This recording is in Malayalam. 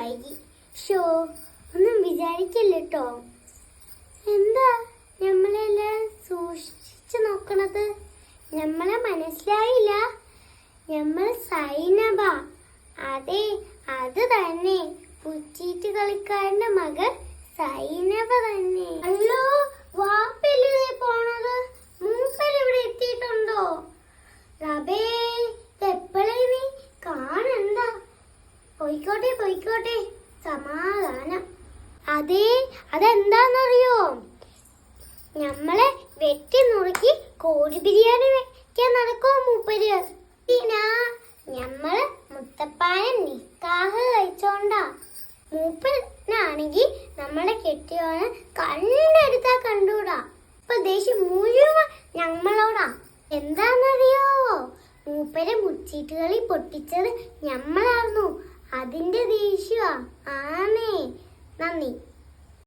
വൈകി. ഷോ ഒന്നും വിചാരിക്കില്ലട്ടോ എന്താ ഞമ്മളെല്ലാം സൂക്ഷിച്ചു നോക്കണത്? നമ്മളെ മനസ്സിലായില്ല. നമ്മൾ സൈനബ. അതെ അത് തന്നെ. പുറ്റീറ്റ് കളിക്കാരന്റെ മകൾ സൈനബ തന്നെ. പോയിക്കോട്ടെ പോയിക്കോട്ടെ. സമാധാനം. അതെ അതെന്താന്നറിയോ? ഞമ്മളെ വെട്ടി നുറുക്കി കോഴി ബിരിയാണി വെക്കാൻ നടക്കോ മൂപ്പര്? ഞമ്മൾ മുത്തപ്പായൻ നിക്കാഹ് കഴിച്ചോണ്ടാ. മൂപ്പനാണെങ്കി നമ്മളെ കെട്ടിയോനെ കണ്ടെടുത്താ കണ്ടൂടാ. ഇപ്പൊ ദേഷ്യം മുഴുവൻ ഞമ്മളോടാ. എന്താന്നറിയോ? മൂപ്പരെ മുച്ചീട്ടുകളി പൊട്ടിച്ചത് ഞമ്മളായിരുന്നു അതിന്റെ ദേഷ്യ. ആണേ നന്ദി.